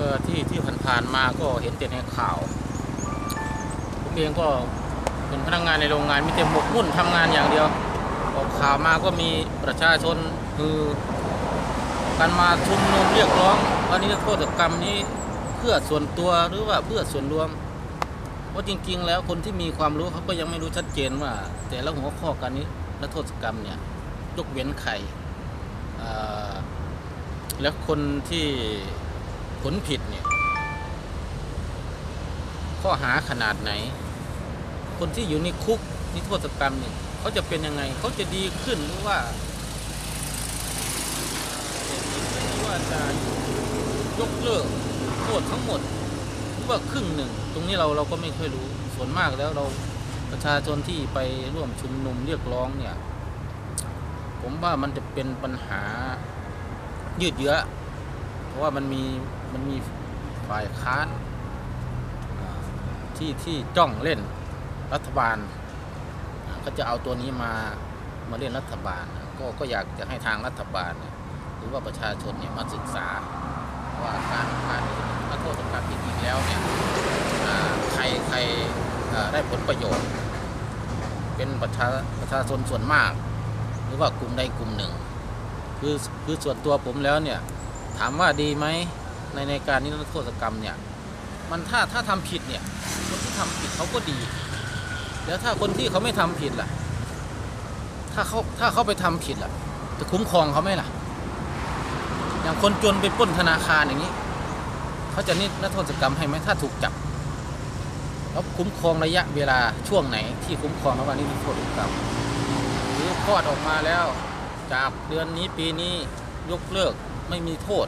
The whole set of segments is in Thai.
ออที่ที่ผ่านๆมาก็เห็นแต่ในข่าวผมเองก็เป็นพนักงานในโรงงานมีแต่หมกมุ่นทำงานอย่างเดียวออกข่าวมาก็มีประชาชนคือการมาชุมนุมเรียกร้องว่านิรโทษกรรมนี้เพื่อส่วนตัวหรือว่าเพื่อส่วนรวมเพราะจริง ๆ แล้วคนที่มีความรู้เขาก็ยังไม่รู้ชัดเจนว่า แต่ละหัวข้อการนี้นิรโทษกรรมเนี่ยยกเว้นใครอ่แล้วคนที่ ผลผิดเนี่ย ข้อหาขนาดไหน คนที่อยู่ในคุกนิโทษกรรมเนี่ยเขาจะเป็นยังไง เขาจะดีขึ้นหรือว่าว่าจะยกเลิกโทษทั้งหมดหรือว่าครึ่งหนึ่ง ตรงนี้เราเราก็ไม่ค่อยรู้ส่วนมากแล้วเราประชาชนที่ไปร่วมชุมนุมเรียกร้องเนี่ย ผมว่ามันจะเป็นปัญหายืดเยื้อเพราะว่ามันมี มันมีฝ่ายค้านที่ที่จ้องเล่นรัฐบาลก็จะเอาตัวนี้มามาเล่นรัฐบาลก็ก็อยากจะให้ทางรัฐบาล หรือว่าประชาชนเนี่ยมาศึกษาว่าการการนักโทษสงครามจริงๆแล้วเนี่ยใครใครได้ผลประโยชน์ เป็นประชาประชาชนส่วนมาก หรือว่ากลุ่มใดกลุ่มหนึ่ง คือคือส่วนตัวผมแล้วเนี่ยถามว่าดีไหม ในในการนิรโทษกรรมเนี่ยมันถ้าถ้าทำผิดเนี่ยคนที่ทำผิดเขาก็ดี แล้วถ้าคนที่เขาไม่ทำผิดล่ะ ถ้าเขาถ้าเขาไปทำผิดล่ะ จะคุ้มครองเขาไหมล่ะ อย่างคนจนไปปล้นธนาคารอย่างนี้เขาจะนิรโทษกรรมให้ไหมถ้าถูกจับแล้วคุ้มครองระยะเวลาช่วงไหนที่คุ้มครองระหว่างนิรโทษกรรมหรือคลอดออกมาแล้ว จากเดือนนี้ปีนี้ยกเลิกไม่มีโทษ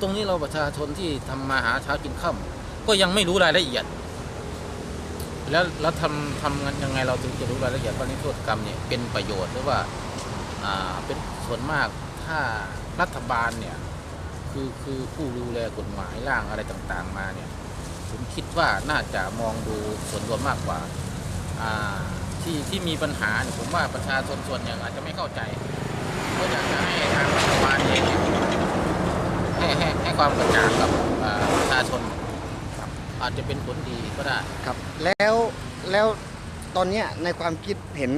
ตรงนี้เราประชาชนที่ทำมาหาเช้ากินข้าก็ยังไม่รู้รายละเอียด แล้วเราทำทำงานยังไงเราถึงจะรู้รายละเอียดว่านิรโทษกรรมเนี่ยเป็นประโยชน์หรือว่าอ่าเป็นส่วนมากถ้ารัฐบาลเนี่ยคือคือผู้ดูแลกฎหมายร่างอะไรต่างๆ มาเนี่ยผมคิดว่าน่าจะมองดูส่วนรวมมากกว่าอ่าที่ที่มีปัญหาเนี่ยผมว่าประชาชนส่วนหนึ่งอาจจะไม่เข้าใจ ก็อยากจะให้ทางรัฐบาลเองเนี่ย ให้ให้ให้ความกระจ่างกับอ่าประชาชนครับอาจจะเป็นผลดีก็ได้ ครับ แล้วแล้วตอนเนี้ยในความคิดเห็น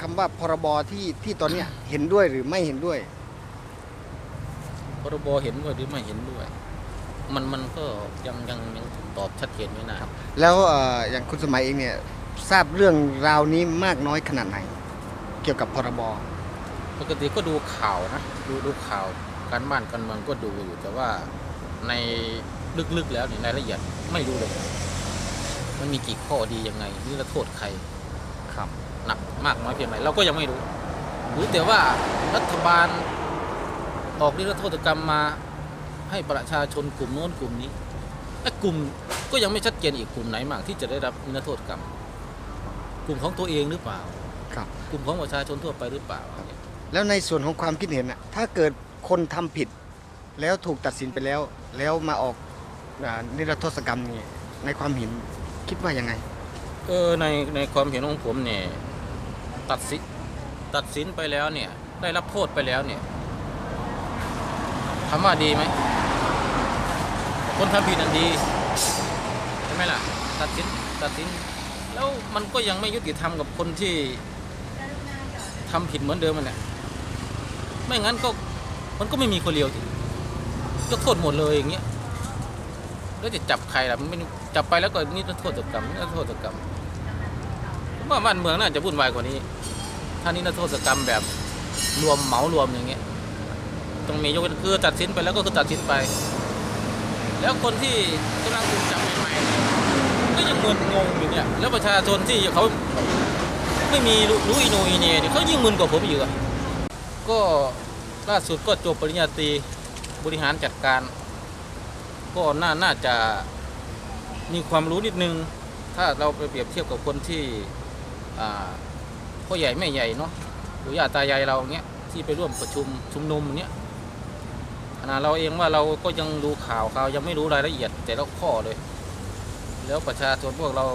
คำว่าพรบที่ที่ตอนเนี้ยเห็นด้วยหรือไม่เห็นด้วย พรบเห็นด้วยหรือไม่เห็นด้วย มันมันก็ยังยังยังตอบชัดเจนไม่นานแล้วเอ่ออย่างคุณสมัยเองเนี่ยทราบเรื่องราวนี้มากน้อยขนาดไหน เกี่ยวกับพรบ ปกติก็ดูข่าวนะ ดูดูข่าว การบ้านการเมืองก็ดูอยู่แต่ว่าในลึกๆแล้วในรายละเอียดไม่รู้เลย มันมีกี่ข้อดียังไงนี่ละโทษใครครับหนักมากน้อยเพียงไรเราก็ยังไม่รู้รู้แต่ว่ารัฐบาลออกนิรโทษกรรมมาให้ประชาชนกลุ่มโน้นกลุ่มนี้และกลุ่มก็ยังไม่ชัดเจนอีกกลุ่มไหนมากที่จะได้รับนิรโทษกรรม กลุ่มของตัวเองหรือเปล่า ครับ กลุ่มของประชาชนทั่วไปหรือเปล่า แล้วในส่วนของความคิดเห็นน่ะถ้าเกิด คนทำผิดแล้วถูกตัดสินไปแล้ว แล้วมาออกนิรโทษกรรมนี่ในความเห็นคิดว่ายังไงเออในในความเห็นของผมเนี่ยตัดสินตัดสินไปแล้วเนี่ย ได้รับโทษไปแล้วเนี่ยถามว่าดีไหมคนทำผิดนั่นดีใช่ไหมล่ะ ตัดสินตัดสิน แล้วมันก็ยังไม่ยุติธรรมกับคนที่ทำผิดเหมือนเดิมมันแหละไม่งั้นก็ มันก็ไม่มีคนเดียวสิยกโทษหมดเลยอย่างเงี้ยแล้วจะจับใครล่ะมันไม่จับไปแล้วก็นี่โทษกรรมนี่โทษกรรมผมว่าบ้านเมืองน่าจะวุ่นวายกว่านี้ ถ้านี่โทษกรรมแบบรวมเหมารวมอย่างเงี้ยต้องมียกเว้นคือตัดสินไปแล้วก็คือตัดสินไป แล้วคนที่กำลังถูกจับใหม่ๆก็ยังมึนงงอยู่เนี่ยแล้วประชาชนที่เขาไม่มีรู้รู้อีโหนอีเหน่เนี่ยเขายิ่งมึนกว่าผมอีกอะก็ ล่าสุดก็จบปริญญาตรีบริหารจัดการ ก็น่าน่าจะมีความรู้นิดนึง ถ้าเราไปเปรียบเทียบกับคนที่อ่าพ่อใหญ่แม่ใหญ่เนาะปู่ย่าตายายเราเงี้ยที่ไปร่วมประชุมชุมนุมเนี้ยขณะเราเองว่าเราก็ยังดูข่าวข่าวยังไม่รู้รายละเอียด แต่ละข้อเลย แล้วประชาชนพวกเรา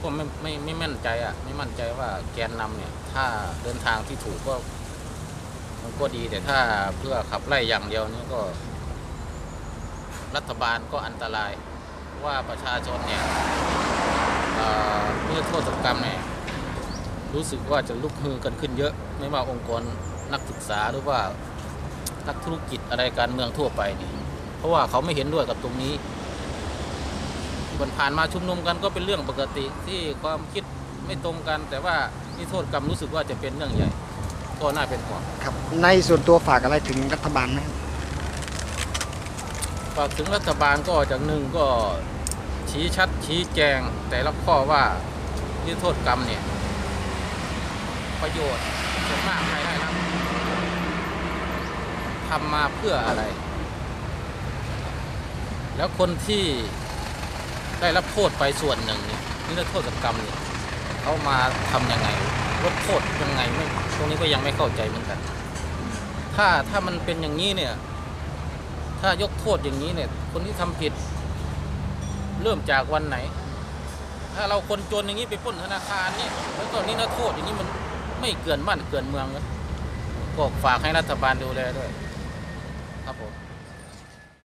ก็ไม่ไม่ไม่มั่นใจอะ ไม่มั่นใจว่าแกนนำเนี่ย ถ้าเดินทางที่ถูกก็ มันก็ดีแต่ถ้าเพื่อขับไล่อย่างเดียวนี่ก็ รัฐบาลก็อันตรายเพราะว่าประชาชนเนี่ยเมื่อโทษกรรมเนี่ยรู้สึกว่าจะลุกฮือกันขึ้นเยอะ ไม่ว่าองค์กรนักศึกษาหรือว่านักธุรกิจอะไรการเมืองทั่วไปนี่เพราะว่าเขาไม่เห็นด้วยกับตรงนี้วันผ่านมาชุมนุมกันก็เป็นเรื่องปกติที่ความคิดไม่ตรงกัน แต่ว่านี่โทษกรรมรู้สึกว่าจะเป็นเรื่องใหญ่ ก็น่าเป็นห่วงครับ ในส่วนตัวฝากอะไรถึงรัฐบาลไหมฝากถึงรัฐบาลก็จากหนึ่งก็ชี้ชัดชี้แจงแต่ละข้อว่านิรโทษกรรมเนี่ย ประโยชน์ส่วนมากใครได้รับทำมาเพื่ออะไร แล้วคนที่ได้รับโทษไปส่วนหนึ่งเนี่ยนิรโทษกรรมเนี่ยเขามาทำยังไง ลดโทษยังไงไม่ตรงนี้ก็ยังไม่เข้าใจเหมือนกัน ถ้าถ้ามันเป็นอย่างนี้เนี่ย ถ้ายกโทษอย่างนี้เนี่ย คนที่ทำผิด เริ่มจากวันไหน ถ้าเราคนจนอย่างนี้ไปป้นธนาคารเนี่ยแล้วก็นี่นะโทษอย่างนี้มันไม่เกินบ้านเกินเมืองเลยก็ฝากให้รัฐบาลดูแลด้วย ครับผม